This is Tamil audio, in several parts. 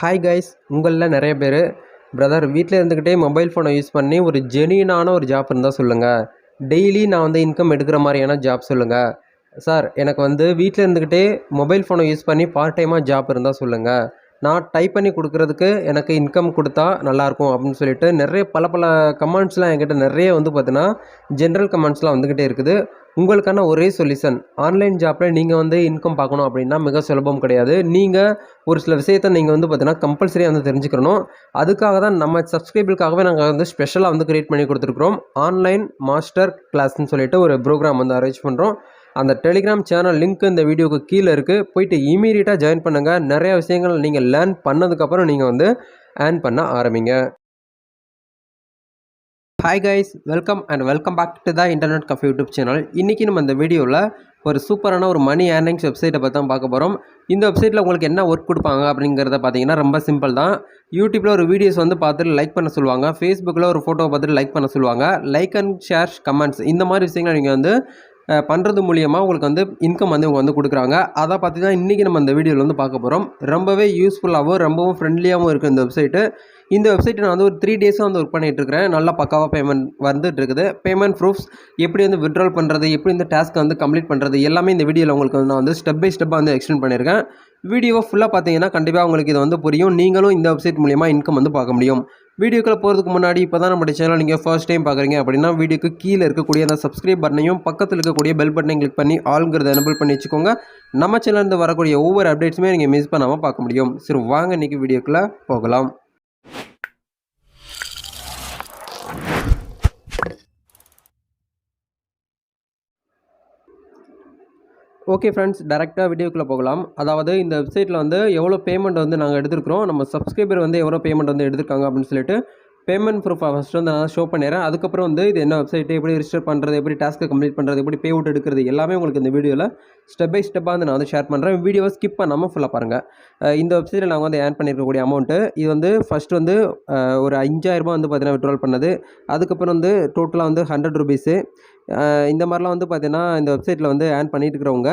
ஹாய் கைஸ் உங்களில் நிறைய பேர் பிரதர் வீட்டில் இருந்துக்கிட்டே மொபைல் ஃபோனை யூஸ் பண்ணி ஒரு ஜெனியூனான ஒரு ஜாப் இருந்தால் சொல்லுங்கள் டெய்லி நான் வந்து இன்கம் எடுக்கிற மாதிரியான ஜாப் சொல்லுங்கள் சார் எனக்கு வந்து வீட்டில் இருந்துக்கிட்டே மொபைல் ஃபோனை யூஸ் பண்ணி பார்ட் டைமாக ஜாப் இருந்தால் சொல்லுங்கள் நான் டைப் பண்ணி கொடுக்குறதுக்கு எனக்கு இன்கம் கொடுத்தா நல்லாயிருக்கும் அப்படின்னு சொல்லிட்டு நிறைய பல பல கமெண்ட்ஸ்லாம் என்கிட்ட நிறைய வந்து பார்த்தீங்கன்னா ஜென்ரல் கமெண்ட்ஸ்லாம் வந்துக்கிட்டே இருக்குது. உங்களுக்கான ஒரே சொல்யூஷன் ஆன்லைன் ஜாப்பில் நீங்கள் வந்து இன்கம் பார்க்கணும் அப்படின்னா மிக சுலபம் கிடையாது. நீங்கள் ஒரு சில விஷயத்தை நீங்கள் வந்து பார்த்தீங்கன்னா கம்பல்சரியாக வந்து தெரிஞ்சுக்கணும். அதுக்காக தான் நம்ம சப்ஸ்கிரைபருக்காகவே நாங்கள் வந்து ஸ்பெஷலாக வந்து க்ரியேட் பண்ணி கொடுத்துருக்குறோம். ஆன்லைன் மாஸ்டர் கிளாஸ்ன்னு சொல்லிட்டு ஒரு ப்ரோக்ராம் வந்து அரேஞ்ச் பண்ணுறோம் அந்த டெலிகிராம் சேனல் லிங்க் இந்த வீடியோக்கு கீழே இருக்குது போயிட்டு இமீடியட்டாக ஜாயின் பண்ணுங்கள் நிறைய விஷயங்கள் நீங்கள் லேர்ன் பண்ணதுக்கப்புறம் நீங்கள் வந்து ஏர்ன் பண்ண ஆரம்பிங்க. Hi guys welcome and welcome back to the internet cafe YouTube channel இன்றைக்கி நம்ம இந்த வீடியோவில் ஒரு சூப்பரான ஒரு மணி ஏர்னிங்ஸ் வெப்சைட்டை பற்றி தான் பார்க்க போகிறோம் இந்த வெப்சைட்டில் உங்களுக்கு என்ன ஒர்க் கொடுப்பாங்க அப்படிங்கிறத பார்த்தீங்கன்னா ரொம்ப சிம்பிள் தான். யூடியூப்பில் ஒரு வீடியோஸ் வந்து பார்த்துட்டு லைக் பண்ண சொல்லுவாங்க. ஃபேஸ்புக்கில் ஒரு ஃபோட்டோவை பார்த்துட்டு லைக் பண்ண சொல்லுவாங்க. லைக் அண்ட் ஷேர்ஸ் கமெண்ட்ஸ் இந்த மாதிரி விஷயங்களை நீங்கள் வந்து பண்ணுறது மூலியமாக உங்களுக்கு வந்து இன்கம் வந்து இவங்க வந்து கொடுக்குறாங்க. அதை பார்த்து தான் இன்றைக்கி நம்ம இந்த வீடியோவில் வந்து பார்க்க போகிறோம் ரொம்பவே யூஸ்ஃபுல்லாகவும் ரொம்பவும் ஃப்ரெண்ட்லியாகவும் இருக்குது இந்த வெப்சைட்டு இந்த வெப்சைட்டை நான் வந்து ஒரு த்ரீ டேஸாக வந்து ஒர்க் பண்ணிகிட்டு இருக்கிறேன். நல்லா பக்காவாக பேமெண்ட் வந்துட்டு இருக்குது. பேமெண்ட் ப்ரூஃப்ஸ் எப்படி வந்து விட்ரால் பண்ணுறது எப்படி இந்த டாஸ்க்கை வந்து கம்ப்ளீட் பண்ணுறது எல்லாமே இந்த வீடியோவில் உங்களுக்கு வந்து நான் வந்து ஸ்டெப் பை ஸ்டெப்பாக வந்து எக்ஸ்பிளைன் பண்ணியிருக்கேன். வீடியோவை ஃபுல்லாக பார்த்தீங்கன்னா கண்டிப்பாக உங்களுக்கு இது வந்து புரியும். நீங்களும் இந்த வெப்சைட் மூலிமா இன்கம் வந்து பார்க்க முடியும். வீடியோக்குள்ள போகிறதுக்கு முன்னாடி இப்போ தான் நம்ம சேனல் நீங்கள் ஃபர்ஸ்ட் டைம் பார்க்குறீங்க அப்படின்னா வீடியோக்கு கீழே இருக்கக்கூடிய அந்த சப்ஸ்கிரைப் பட்டனையும் பக்கத்தில் இருக்கக்கூடிய பெல் பட்டனையும் கிளிக் பண்ணி ஆளுங்கிறத எனபிள் பண்ணி வச்சுக்கோங்க. நம்ம சேனலேருந்து வரக்கூடிய ஒவ்வொரு அப்டேட்ஸுமே நீங்கள் மிஸ் பண்ணாமல் பார்க்க முடியும். சரி வாங்க இன்றைக்கி வீடியோக்குள்ளே போகலாம். ஓகே ஃப்ரெண்ட்ஸ் டேரெக்டாக வீடியோக்குள்ளே போகலாம். அதாவது இந்த வெப்சைட்டில் வந்து எவ்வளோ பேமெண்ட் வந்து நாங்கள் எடுத்துருக்குறோம் நம்ம சப்ஸ்கிரைபர் வந்து எவ்வளோ பேமெண்ட் வந்து எடுத்திருக்காங்க அப்படின்னு சொல்லிட்டு பேமெண்ட் ப்ரூஃப் ஃபஸ்ட்டு வந்து நான் ஷோ பண்ணிடுறேன். அதுக்கப்புறம் வந்து இது என்ன வெப்சைட்டு எப்படி ரிஜிஸ்டர் பண்ணுறது எப்படி டாஸ்க்கை கம்ப்ளீட் பண்ணுறது எப்படி பே அவுட் எடுக்கிறது எல்லாமே உங்களுக்கு இந்த வீடியோவில் ஸ்டெப் பை ஸ்டெப்பாக வந்து நான் வந்து ஷேர் பண்ணுறேன் வீடியோவை ஸ்கிப் பண்ணாமல் ஃபுல்லாக பாருங்கள் இந்த வெப்சைட்டில் நாங்கள் வந்து ஏன் பண்ணியிருக்கக்கூடிய அமௌண்ட்டு இது வந்து ஃபஸ்ட்டு வந்து ஒரு அஞ்சாயிரரூபா வந்து பார்த்தீங்கன்னா விட்ரால் பண்ணது. அதுக்கப்புறம் வந்து டோட்டலாக வந்து ஹண்ட்ரட் ருபீஸு இந்த மாதிரிலாம் வந்து பார்த்திங்கன்னா இந்த வெப்சைட்டில் வந்து ஏர்ன் பண்ணிட்டு இருக்கிறவங்க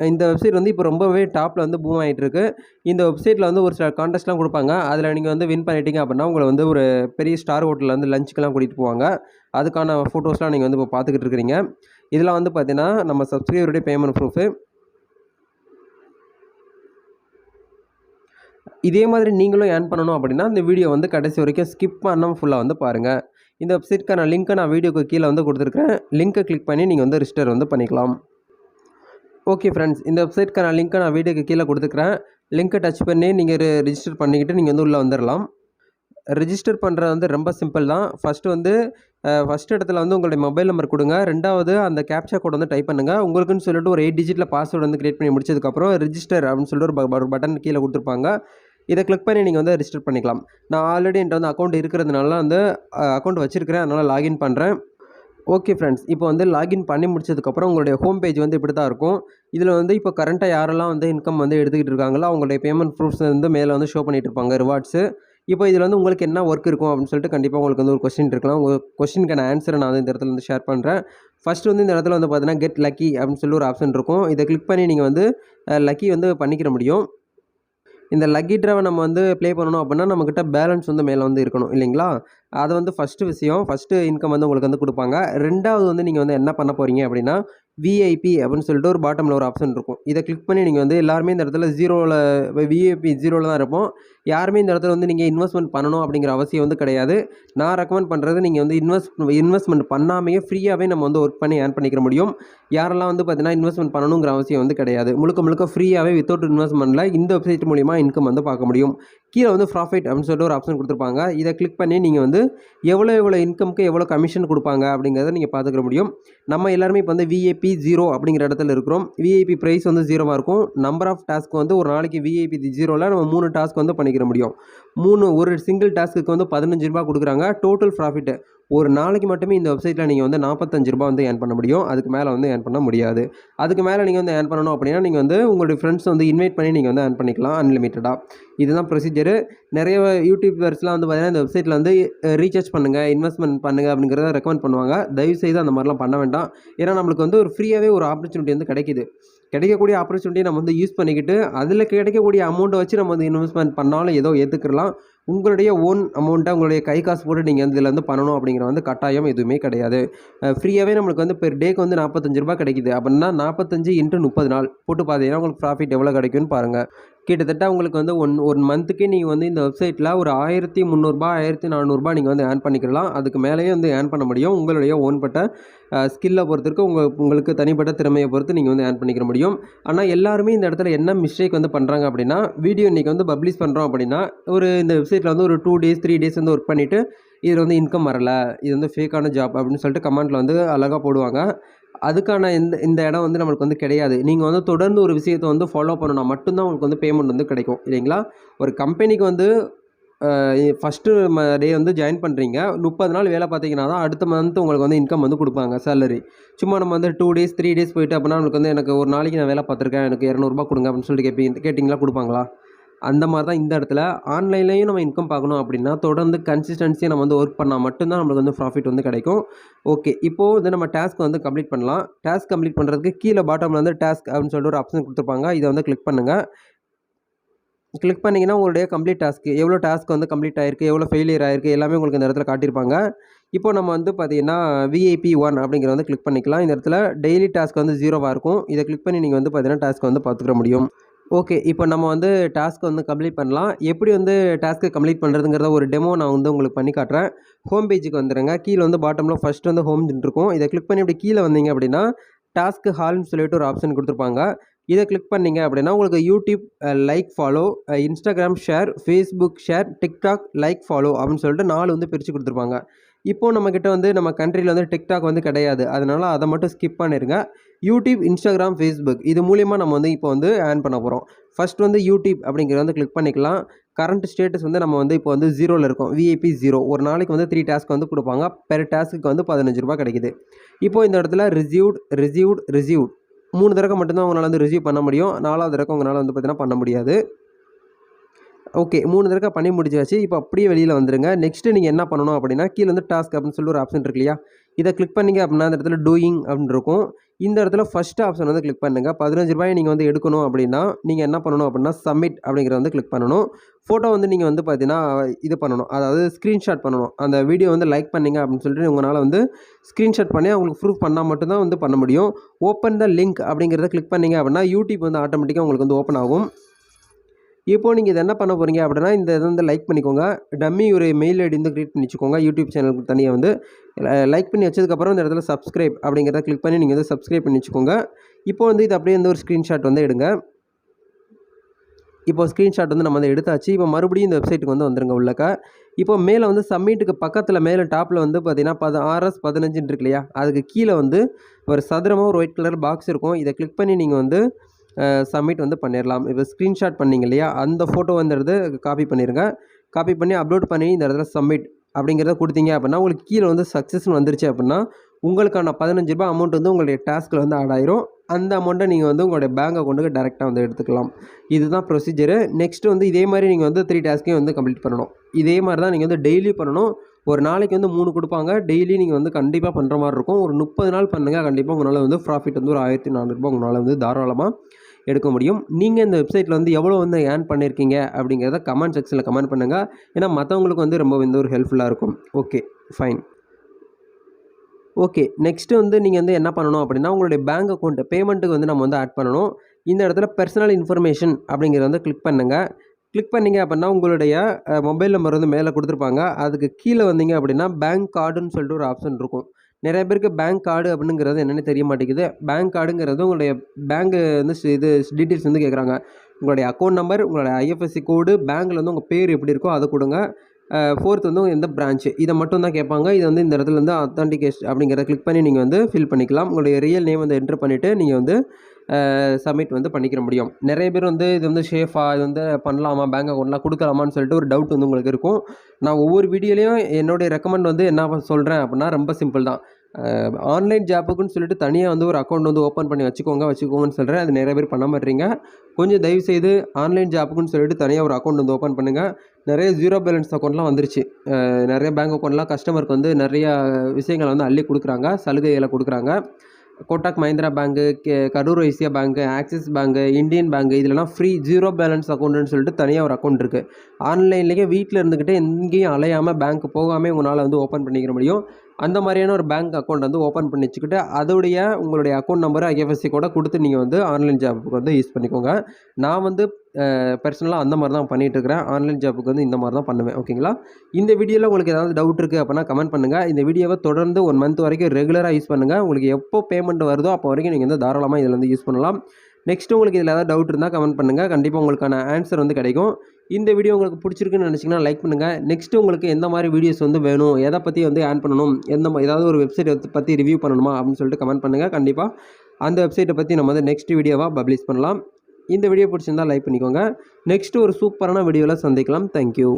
இந்த வெப்சைட் வந்து இப்போ ரொம்பவே டாப்பில் வந்து பூம் ஆகிட்டுருக்கு இந்த வெப்சைட்டில் வந்து ஒரு சில கான்டெஸ்ட்லாம் கொடுப்பாங்க. அதில் நீங்கள் வந்து வின் பண்ணிட்டீங்க அப்படின்னா உங்களை வந்து ஒரு பெரிய ஸ்டார் ஹோட்டலில் வந்து லஞ்சுக்கெலாம் கூட்டிகிட்டு போவாங்க. அதுக்கான ஃபோட்டோஸ்லாம் நீங்கள் வந்து இப்போ பார்த்துக்கிட்டு இருக்கிறீங்க. இதெல்லாம் வந்து பார்த்தீங்கன்னா நம்ம சப்ஸ்கிரைபருடைய பேமெண்ட் ப்ரூஃபு இதே மாதிரி நீங்களும் ஏர்ன் பண்ணணும் அப்படின்னா இந்த வீடியோ வந்து கடைசி வரைக்கும் ஸ்கிப் பண்ணாமல் ஃபுல்லாக வந்து பாருங்கள் இந்த வெப்சைட்க்கான லிங்க்கை நான் வீடியோக்கு கீழே வந்து கொடுத்துருக்கேன் லிங்க்கை கிளிக் பண்ணி நீங்கள் வந்து ரிஜிஸ்டர் வந்து பண்ணிக்கலாம். ஓகே ஃப்ரெண்ட்ஸ் இந்த வெப்சைட்க்கான லிங்க்கை நான் வீடியோக்கு கீழே கொடுத்துக்கிறேன். லிங்க்கை டச் பண்ணி நீங்கள் ரிஜிஸ்டர் பண்ணிக்கிட்டு நீங்கள் வந்து உள்ளே வந்துடலாம் ரிஜிஸ்டர் பண்ணுறது வந்து ரொம்ப சிம்பிள் தான். ஃபஸ்ட்டு வந்து ஃபஸ்ட் இடத்துல வந்து உங்களுடைய மொபைல் நம்பர் கொடுங்க. ரெண்டாவது அந்த கேப்சா கோட் வந்து டைப் பண்ணுங்கள் உங்களுக்குன்னு சொல்லிட்டு ஒரு எயிட் டிஜிட்டில் பாஸ்வேர்டு வந்து கிரியேட் பண்ணி முடிச்சதுக்கப்புறம் ரிஜிஸ்டர் அப்படின்னு சொல்லிட்டு ஒரு ஒரு பட்டன் கீழே கொடுத்துருப்பாங்க. இதை கிளிக் பண்ணி நீங்கள் வந்து ரிஜிஸ்டர் பண்ணிக்கலாம். நான் ஆல்ரெடி என்கிட்ட வந்து அக்கௌண்ட் இருக்கிறதுனால வந்து அக்கௌண்ட் வச்சுருக்கிறேன். அதனால் லாகின் பண்ணுறேன் ஓகே ஃப்ரெண்ட்ஸ் இப்போ வந்து லாகின் பண்ணி முடிச்சதுக்கப்புறம் உங்களுடைய ஹோம் பேஜ் வந்து இப்படி தான் இருக்கும். இதில் வந்து இப்போ கரண்ட்டாக யாரெல்லாம் வந்து இன்கம் வந்து எடுத்துக்கிட்டு இருக்காங்களோ அவங்களுடைய பேமெண்ட் ப்ரூஃப்ஸ் வந்து மேலே வந்து ஷோ பண்ணிகிட்டு இருப்பாங்க ரிவார்ட்ஸு இப்போ இதில் வந்து உங்களுக்கு என்ன ஒர்க் இருக்கும் அப்படின்னு சொல்லிட்டு கண்டிப்பாக உங்களுக்கு வந்து ஒரு கொஸ்டின் இருக்கலாம். உங்கள் கொஸ்டினுக்கான ஆன்சரை நான் வந்து இந்த இடத்துல வந்து ஷேர் பண்ணுறேன் ஃபஸ்ட்டு வந்து இந்த இடத்துல வந்து பார்த்தீங்கன்னா கெட் லக்கி அப்படின்னு சொல்லி ஒரு ஆப்ஷன் இருக்கும். இதை கிளிக் பண்ணி நீங்கள் வந்து லக்கி வந்து பண்ணிக்கிற முடியும். இந்த லக்கி ட்ராவை நம்ம வந்து ப்ளே பண்ணணும் அப்படின்னா நம்மக்கிட்ட பேலன்ஸ் வந்து மேலே வந்து இருக்கணும் இல்லைங்களா? அது வந்து ஃபஸ்ட்டு விஷயம். ஃபஸ்ட்டு இன்கம் வந்து உங்களுக்கு வந்து கொடுப்பாங்க. ரெண்டாவது வந்து நீங்கள் வந்து என்ன பண்ண போகிறீங்க அப்படின்னா விஐபி அப்படின்னு சொல்லிட்டு ஒரு பாட்டமில் ஒரு ஆப்ஷன் இருக்கும். இதை கிளிக் பண்ணி நீங்கள் வந்து எல்லாருமே இந்த இடத்துல ஜீரோவில் விஐபி ஜீரோவில் தான் இருப்போம். யாருமே இந்த இடத்துல வந்து நீங்கள் இன்வெஸ்ட்மெண்ட் பண்ணணும் அப்படிங்கிற அவசியம் வந்து கிடையாது. நான் ரெக்கமெண்ட் பண்ணுறது நீங்கள் வந்து இன்வெஸ்ட் இன்வெஸ்ட்மெண்ட் பண்ணாமையே ஃப்ரீயாகவே நம்ம வந்து ஒர்க் பண்ணி ஏர்ன் பண்ணிக்கிற முடியும். யாரெல்லாம் வந்து பார்த்தீங்கன்னா இன்வெஸ்ட்மெண்ட் பண்ணணுங்கிற அவசியம் வந்து கிடையாது. முழுக்க முழுக்க ஃப்ரீயாகவே வித்தவுட் இன்வெஸ்ட்மெண்ட்டில் இந்த வெப்சைட் மூலிமா இன்கம் வந்து பார்க்க முடியும். கீழே வந்து ப்ராஃபிட் அப்படின்னு சொல்லிட்டு ஒரு ஆப்ஷன் கொடுத்துருப்பாங்க. இதை கிளிக் பண்ணி நீங்கள் வந்து எவ்வளோ எவ்வளோ இன்கம்க்கு எவ்வளோ கமிஷன் கொடுப்பாங்க அப்படிங்கிறத நீங்கள் பார்த்துக்கிற முடியும். நம்ம எல்லாருமே இப்போ வந்து விஐபி ஜீரோ அப்படிங்கிற இடத்துல இருக்கிறோம். விஐபி ப்ரைஸ் வந்து ஜீரோவாக இருக்கும். நம்பர் ஆஃப் டாஸ்க் வந்து ஒரு நாளைக்கு விஐபி ஜீரோவில் நம்ம மூணு டாஸ்க் வந்து பண்ணிக்கிற முடியும். மூணு ஒரு சிங்கிள் டாஸ்க்கு வந்து பதினஞ்சு ரூபா கொடுக்குறாங்க. டோட்டல் ப்ராஃபிட்டு ஒரு நாளைக்கு மட்டுமே இந்த வெப்சைட்டில் நீங்கள் வந்து நாற்பத்தஞ்சு ரூபா வந்து ஏர்ன் பண்ண முடியும். அதுக்கு மேலே வந்து ஏர்ன் பண்ண முடியாது. அதுக்கு மேலே நீங்கள் வந்து ஏர்ன் பண்ணணும் அப்படின்னா நீங்கள் வந்து உங்களுடைய ஃப்ரெண்ட்ஸ் வந்து இன்வைட் பண்ணி நீங்கள் வந்து ஏர்ன் பண்ணிக்கலாம் அன்லிமிட்டடாக இதுதான் ப்ரொசீஜர் நிறைய யூடியூபர்ஸ்லாம் வந்து பார்த்தீங்கன்னா இந்த வெப்சைட்டில் வந்து ரீசார்ஜ் பண்ணுங்கள் இன்வெஸ்ட்மெண்ட் பண்ணுங்கள் அப்படிங்கிறத ரெக்கமெண்ட் பண்ணுவாங்க. தயவு செய்து அந்த மாதிரிலாம் பண்ண வேண்டாம். ஏன்னா நம்மளுக்கு வந்து ஒரு ஃப்ரீயாகவே ஒரு ஆப்பர்ச்சுனிட்டி வந்து கிடைக்குது. கிடைக்கக்கூடிய ஆப்பர்ச்சுனிட்டியை நம்ம வந்து யூஸ் பண்ணிக்கிட்டு அதில் கிடைக்கக்கூடிய அமௌண்ட்டை வச்சு நம்ம வந்து இன்வெஸ்ட்மெண்ட் பண்ணாலும் ஏதோ ஏற்றுக்கலாம் உங்களுடைய ஓன் அமௌண்ட்டை உங்களுடைய கை காசு போட்டு நீங்கள் இதில் வந்து பண்ணணும் அப்படிங்கிற வந்து கட்டாயம் எதுவுமே கிடையாது. ஃப்ரீயாகவே நம்மளுக்கு வந்து பெர் டேக்கு வந்து நாற்பத்தஞ்சு ரூபா கிடைக்குது. அப்படின்னா நாற்பத்தஞ்சு இன்ட்டு முப்பது நாள் போட்டு பார்த்தீங்கன்னா உங்களுக்கு ப்ராஃபிட் எவ்வளோ கிடைக்கும்னு பாருங்கள் கிட்டத்தட்ட உங்களுக்கு வந்து ஒன் ஒன் மந்த்துக்கே நீங்கள் வந்து இந்த வெப்சைட்டில் ஒரு ஆயிரத்தி முந்நூறுபா ஆயிரத்தி நானூறுபா நீங்கள் வந்து ஏர்ன் பண்ணிக்கலாம் அதுக்கு மேலேயே வந்து ஏர்ன் பண்ண முடியும். உங்களுடைய ஓன்பட்ட ஸ்கில்லை பொறுத்திருக்கு. உங்கள் உங்களுக்கு தனிப்பட்ட திறமையை பொறுத்து நீங்கள் வந்து ஏர்ன் பண்ணிக்கிற முடியும். ஆனால் எல்லாருமே இந்த இடத்துல என்ன மிஸ்டேக் வந்து பண்ணுறாங்க அப்படின்னா வீடியோ இன்றைக்கி வந்து பப்ளிஷ் பண்ணுறோம் அப்படின்னா ஒரு இந்த வெப்சைட்டில் வந்து ஒரு டூ டேஸ் த்ரீ டேஸ் வந்து ஒர்க் பண்ணிவிட்டு இதில் வந்து இன்கம் வரலை. இது வந்து ஃபேக்கான ஜாப் அப்படின்னு சொல்லிட்டு கமெண்ட்டில் வந்து அழகாக போடுவாங்க. அதுக்கான இந்த இந்த இடம் வந்து நம்மளுக்கு வந்து கிடையாது. நீங்கள் வந்து தொடர்ந்து ஒரு விஷயத்தை வந்து ஃபாலோ பண்ணணும்னா மட்டும்தான் உங்களுக்கு வந்து பேமெண்ட் வந்து கிடைக்கும். இல்லைங்களா? ஒரு கம்பெனிக்கு வந்து ஃபஸ்ட்டு டே வந்து ஜாயின் பண்ணுறீங்க முப்பது நாள் வேலை பார்த்தீங்கன்னா தான் அடுத்த மந்த் உங்களுக்கு வந்து இன்கம் வந்து கொடுப்பாங்க சேலரி சும்மா நம்ம வந்து டூ டேஸ் த்ரீ டேஸ் போயிட்டு அப்படின்னா நம்மளுக்கு வந்து எனக்கு ஒரு நாளைக்கு நான் வேலை பார்த்துருக்கேன் எனக்கு இரநூறுபா கொடுங்க அப்படின்னு சொல்லிட்டு கேட்பீங்க கேட்டிங்களா? கொடுப்பாங்களா? அந்த மாதிரி தான் இந்த இடத்துல. ஆன்லைன்லேயும் நம்ம இன்கம் பார்க்கணும் அப்படின்னா தொடர்ந்து கன்சிஸ்டன்சியாக நம்ம வந்து ஒர்க் பண்ணால் மட்டும்தான் நம்மளுக்கு வந்து ப்ராஃபிட் வந்து கிடைக்கும். ஓகே இப்போது வந்து நம்ம டாஸ்க் வந்து கம்ப்ளீட் பண்ணலாம். டாஸ்க் கம்ப்ளீட் பண்ணுறதுக்கு கீழே பாட்டமில் வந்து டாஸ்க் அப்படின்னு சொல்லிட்டு ஒரு ஆப்ஷன் கொடுத்துருப்பாங்க. இதை வந்து கிளிக் பண்ணுங்கள் கிளிக் பண்ணிங்கன்னா உங்களுடைய கம்ப்ளீட் டாஸ்க்கு எவ்வளோ டாஸ்க் வந்து கம்ப்ளீட் ஆயிருக்கு எவ்வளோ ஃபெயிலியர் ஆயிருக்கு எல்லாமே உங்களுக்கு இந்த இடத்துல காட்டியிருப்பாங்க. இப்போ நம்ம வந்து பார்த்தீங்கன்னா விஐபி ஒன் அப்படிங்கிற வந்து கிளிக் பண்ணிக்கலாம். இந்த இடத்துல டெய்லி டாஸ்க் வந்து ஜீரோவாக இருக்கும். இதை கிளிக் பண்ணி நீங்கள் வந்து பார்த்தீங்கன்னா டாஸ்க் வந்து பார்த்துக்க முடியும். ஓகே. இப்போ நம்ம வந்து டாஸ்க் வந்து கம்ப்ளீட் பண்ணலாம். எப்படி வந்து டாஸ்க்கு கம்ப்ளீட் பண்ணுறதுங்கிறத ஒரு டெமோ நான் வந்து உங்களுக்கு பண்ணி காட்டுறேன். ஹோம் பேஜுக்கு வந்துடுங்க கீழே வந்து பாட்டமில் ஃபஸ்ட் வந்து ஹோம் இருக்கும் இதை கிளிக் பண்ணி இப்படி கீழே வந்தீங்க அப்படின்னா டாஸ்க்கு ஹால்னு சொல்லிட்டு ஒரு ஆப்ஷன் கொடுத்துருப்பாங்க. இதை கிளிக் பண்ணிங்க அப்படின்னா உங்களுக்கு YouTube like follow Instagram share Facebook share TikTok like follow அப்படின்னு சொல்லிட்டு நாலு வந்து பிரித்து கொடுத்துருப்பாங்க. இப்போது நம்மக்கிட்ட வந்து நம்ம கண்ட்ரியில் வந்து டிக்டாக் வந்து கிடையாது. அதனால் அதை மட்டும் ஸ்கிப் பண்ணிடுங்க யூடியூப் இன்ஸ்டாகிராம் ஃபேஸ்புக் இது மூலிமா நம்ம வந்து இப்போ வந்து ஏர்ன் பண்ண போகிறோம் ஃபஸ்ட் வந்து யூடியூப் அப்படிங்கிறத வந்து கிளிக் பண்ணிக்கலாம். கரண்ட் ஸ்டேட்டஸ் வந்து நம்ம வந்து இப்போ வந்து ஜீரோவில் இருக்கும். விஐபி ஜீரோ ஒரு நாளைக்கு வந்து த்ரீ டாஸ்க் வந்து கொடுப்பாங்க. பெர் டாஸ்க்கு வந்து பதினஞ்சு ரூபா கிடைக்குது. இப்போ இந்த இடத்துல ரிசீவ்ட் ரிசீவ்ட் ரிசீவ்ட் மூணு தடவை மட்டும்தான் உங்களால் வந்து ரிசீவ் பண்ண முடியும். நாலாவது தடவை உங்களால் வந்து பார்த்தீங்கன்னா பண்ண முடியாது. ஓகே மூணு தடவை பண்ணி முடிச்சாச்சு. இப்போ அப்படியே வெளியில் வந்துருங்க. நெக்ஸ்ட்டு நீங்கள் என்ன பண்ணணும் அப்படின்னா கீழே வந்து டாஸ்க் அப்படின்னு சொல்லி ஒரு ஆப்ஷன் இருக்கு இல்லையா? இதை கிளிக் பண்ணிங்க அப்படின்னா அந்த இடத்துல டூயிங் அப்படின்னு இருக்கும். இந்த இடத்துல ஃபஸ்ட் ஆப்ஷன் வந்து கிளிக் பண்ணுங்கள் பதினஞ்சு ரூபாய் நீங்கள் வந்து எடுக்கணும் அப்படின்னா நீங்கள் என்ன பண்ணணும் அப்படின்னா சப்மிட் அப்படிங்கிறத வந்து கிளிக் பண்ணணும். ஃபோட்டோ வந்து நீங்கள் வந்து பார்த்தீங்கன்னா இது பண்ணணும். அதாவது ஸ்க்ரீன்ஷாட் பண்ணணும். அந்த வீடியோ வந்து லைக் பண்ணிங்க அப்படின்னு சொல்லிட்டு உங்களால் வந்து ஸ்க்ரீன்ஷாட் பண்ணி அவங்களுக்கு ப்ரூஃப் பண்ணால் மட்டும்தான் வந்து பண்ண முடியும். ஓப்பன் த லிங்க் அப்படிங்கிறத கிளிக் பண்ணிங்க அப்படின்னா யூடியூப் வந்து ஆட்டோமேட்டிக்காக உங்களுக்கு வந்து ஓப்பன் ஆகும். இப்போ நீங்கள் இதை என்ன பண்ண போகிறீங்க அப்படின்னா இந்த இதை வந்து லைக் பண்ணிக்கோங்க. டம்மி ஒரு மெயில் ஐடி வந்து க்ரியேட் பண்ணி வச்சுக்கோங்க. யூடியூப் சேனலுக்கு தனியாக வந்து. லைக் பண்ணி வச்சதுக்கப்புறம் இந்த இடத்துல சப்ஸ்கிரைப் அப்படிங்கிறத கிளிக் பண்ணி நீங்கள் வந்து சப்ஸ்கிரைப் பண்ணி வச்சுக்கோங்க. இப்போ வந்து இது அப்படியே வந்து ஒரு ஸ்க்ரீன்ஷாட் வந்து எடுங்க. இப்போ ஸ்க்ரீன்ஷாட் வந்து நம்ம வந்து எடுத்தாச்சு. இப்போ மறுபடியும் இந்த வெப்சைட்டுக்கு வந்து வந்துருங்க உள்ளக்க. இப்போ மேலே வந்து சப்மிட்டுக்கு பக்கத்தில் மேலே டாப்பில் வந்து பார்த்தீங்கன்னா பத ஆர்எஸ் பதினஞ்சுன்னு இருக்கு இல்லையா? அதுக்கு கீழே வந்து ஒரு சதுரமாக ஒரு ஒயிட் கலர் பாக்ஸ் இருக்கும். இதை கிளிக் பண்ணி நீங்கள் வந்து சப்மிட் வந்து பண்ணிடலாம் இப்போ ஸ்க்ரீன்ஷாட் பண்ணிங்க இல்லையா அந்த ஃபோட்டோ வந்துடுறது காப்பி பண்ணிடுங்க காப்பி பண்ணி அப்லோட் பண்ணி இந்த இடத்துல சப்மிட் அப்படிங்கிறத கொடுத்தீங்க அப்படின்னா உங்களுக்கு கீழே வந்து சக்ஸஸ்ன்னு வந்துருச்சு அப்படின்னா உங்களுக்கான பதினஞ்சு ரூபாய் அமௌண்ட் வந்து உங்களுடைய டாஸ்கில் வந்து ஆட் ஆயிரும். அந்த அமௌண்ட்டை நீங்கள் வந்து உங்களுடைய பேங்க் அக்கௌண்ட்டுக்கு டேரெக்டாக வந்து எடுத்துக்கலாம். இதுதான் ப்ரொசீஜரு நெக்ஸ்ட்டு வந்து இதே மாதிரி நீங்கள் வந்து த்ரீ டாஸ்க்கையும் வந்து கம்ப்ளீட் பண்ணணும். இதே மாதிரி தான் நீங்கள் வந்து டெய்லி பண்ணணும். ஒரு நாளைக்கு வந்து மூணு கொடுப்பாங்க. டெய்லி நீங்கள் வந்து கண்டிப்பாக பண்ணுற மாதிரி இருக்கும். ஒரு முப்பது நாள் பண்ணுங்கள் கண்டிப்பாக உங்களால் வந்து ப்ராஃபிட் வந்து ஒரு ஆயிரத்தி நானூறுபா உங்களால் வந்து தாராளமாக எடுக்க முடியும். நீங்கள் இந்த வெப்சைட்டில் வந்து எவ்வளோ வந்து ஏர்ன் பண்ணியிருக்கீங்க அப்படிங்கிறத கமெண்ட் செக்ஷனில் கமெண்ட் பண்ணுங்கள் ஏன்னா மற்றவங்களுக்கு வந்து ரொம்ப வந்து ஒரு ஹெல்ப்ஃபுல்லாக இருக்கும். ஓகே ஃபைன் ஓகே நெக்ஸ்ட்டு வந்து நீங்கள் வந்து என்ன பண்ணணும் அப்படின்னா உங்களுடைய பேங்க் அக்கௌண்ட் பேமெண்ட்டுக்கு வந்து நம்ம வந்து ஆட் பண்ணணும். இந்த இடத்துல பர்சனல் இன்ஃபர்மேஷன் அப்படிங்கிறத வந்து கிளிக் பண்ணுங்கள் கிளிக் பண்ணிங்க அப்படின்னா உங்களுடைய மொபைல் நம்பர் வந்து மேலே கொடுத்துருப்பாங்க. அதுக்கு கீழே வந்தீங்க அப்படின்னா பேங்க் கார்டுன்னு சொல்லிட்டு ஒரு ஆப்ஷன் இருக்கும். நிறைய பேருக்கு பேங்க் கார்டு அப்படிங்கிறது என்னென்னு தெரிய மாட்டேங்குது. பேங்க் கார்டுங்கிறது உங்களுடைய பேங்க்கு வந்து இது டீட்டெயில்ஸ் வந்து கேட்குறாங்க உங்களுடைய அக்கௌண்ட் நம்பர் உங்களுடைய ஐஎஃப்எஸ்சி கோடு பேங்க்கில் வந்து உங்கள் பேர் எப்படி இருக்கோ அதை கொடுங்க. ஃபோர்த் வந்து எந்த பிரான்ச்சு இதை மட்டும் தான் கேட்பாங்க. இது வந்து இந்த இடத்துல வந்து அத்தான்டிகேஷன் அப்படிங்கிறத கிளிக் பண்ணி நீங்கள் வந்து ஃபில் பண்ணிக்கலாம். உங்களுடைய ரியல் நேம் வந்து என்ட்ரு பண்ணிவிட்டு நீங்கள் வந்து சப்மிட் வந்து பண்ணிக்கிற முடியும். நிறைய பேர் வந்து இது வந்து ஷேஃபாக இது வந்து பண்ணலாமா? பேங்க் அக்கௌண்ட்லாம் கொடுக்கலாமான்னு சொல்லிட்டு ஒரு டவுட் வந்து உங்களுக்கு இருக்கும். நான் ஒவ்வொரு வீடியோலையும் என்னுடைய ரெக்கமெண்ட் வந்து என்ன சொல்கிறேன் அப்படின்னா ரொம்ப சிம்பிள் தான். ஆன்லைன் ஜாப்புக்குன்னு சொல்லிட்டு தனியாக வந்து ஒரு அக்கௌண்ட் வந்து ஓப்பன் பண்ணி வச்சுக்கோங்க வச்சுக்கோங்கன்னு சொல்கிறேன் அது நிறைய பேர் பண்ண மாட்டீங்க கொஞ்சம் தயவு செய்து ஆன்லைன் ஜாப்புக்குன்னு சொல்லிட்டு தனியாக ஒரு அக்கௌண்ட் வந்து ஓப்பன் பண்ணுங்கள் நிறைய ஜீரோ பேலன்ஸ் அக்கௌண்ட்லாம் வந்துருச்சு. நிறைய பேங்க் அக்கௌண்ட்லாம் கஸ்டமருக்கு வந்து நிறையா விஷயங்களை வந்து அள்ளி கொடுக்குறாங்க. சலுகைகளை கொடுக்குறாங்க. கோட்டாக் மஹிந்திரா பேங்க்கு கே கரூர் ஐசியா பேங்க்கு ஆக்சிஸ் பேங்க்கு இந்தியன் பேங்க்கு இதுலலாம் ஃப்ரீ ஜீரோ பேலன்ஸ் அக்கௌண்ட்டுன்னு சொல்லிட்டு தனியாக ஒரு அக்கௌண்ட் இருக்குது ஆன்லைன்லேயே வீட்டில் இருந்துக்கிட்டே எங்கேயும் அலையாமல் பேங்க் போகாமல் உங்களால் வந்து ஓப்பன் பண்ணிக்கிற முடியும். அந்த மாதிரியான ஒரு பேங்க் அக்கௌண்ட் வந்து ஓப்பன் பண்ணி வச்சுக்கிட்டு அதோடைய உங்களுடைய அக்கௌண்ட் நம்பர் ஐஎஃப்எஸ்சி கூட கொடுத்து நீங்கள் வந்து ஆன்லைன் ஜாப்புக்கு வந்து யூஸ் பண்ணிக்கோங்க. நான் வந்து பர்சனலாக அந்த மாதிரி தான் பண்ணிகிட்டு இருக்கிறேன். ஆன்லைன் ஜாபுக்கு வந்து இந்த மாதிரி தான் பண்ணுவேன். ஓகேங்களா இந்த வீடியோவில் உங்களுக்கு ஏதாவது டவுட் இருக்குது அப்படின்னா கமெண்ட் பண்ணுங்கள் இந்த வீடியோவை தொடர்ந்து ஒன் மந்த் வரைக்கும் ரெகுலராக யூஸ் பண்ணுங்கள் உங்களுக்கு எப்போ பேமெண்ட் வருதோ அப்போ வரைக்கும் நீங்கள் வந்து தாராளமாக இதில் வந்து யூஸ் பண்ணலாம். நெக்ஸ்ட் உங்களுக்கு இதில் ஏதாவது டவுட் இருந்தால் கமெண்ட் பண்ணுங்கள் கண்டிப்பாக உங்களுக்கான ஆன்சர் வந்து கிடைக்கும். இந்த வீடியோ உங்களுக்கு பிடிச்சிருக்குன்னு நினச்சிங்கன்னா லைக் பண்ணுங்கள் நெக்ஸ்ட்டு உங்களுக்கு எந்த மாதிரி வீடியோஸ் வந்து வேணும் எதை பற்றி வந்து ஆன் பண்ணணும் எந்த ஏதாவது ஒரு வெப்சைட் பற்றி ரிவ்யூ பண்ணணுமா அப்படின்னு சொல்லிட்டு கமெண்ட் பண்ணுங்கள் கண்டிப்பாக அந்த வெப்சைட்டை பற்றி நம்ம வந்து நெக்ஸ்ட் வீடியோவாக பப்ளிஷ் பண்ணலாம். இந்த வீடியோ பிடிச்சிருந்தா லைக் பண்ணிக்கோங்க. நெக்ஸ்ட்டு ஒரு சூப்பரான வீடியோவில் சந்திக்கலாம். தேங்க்யூ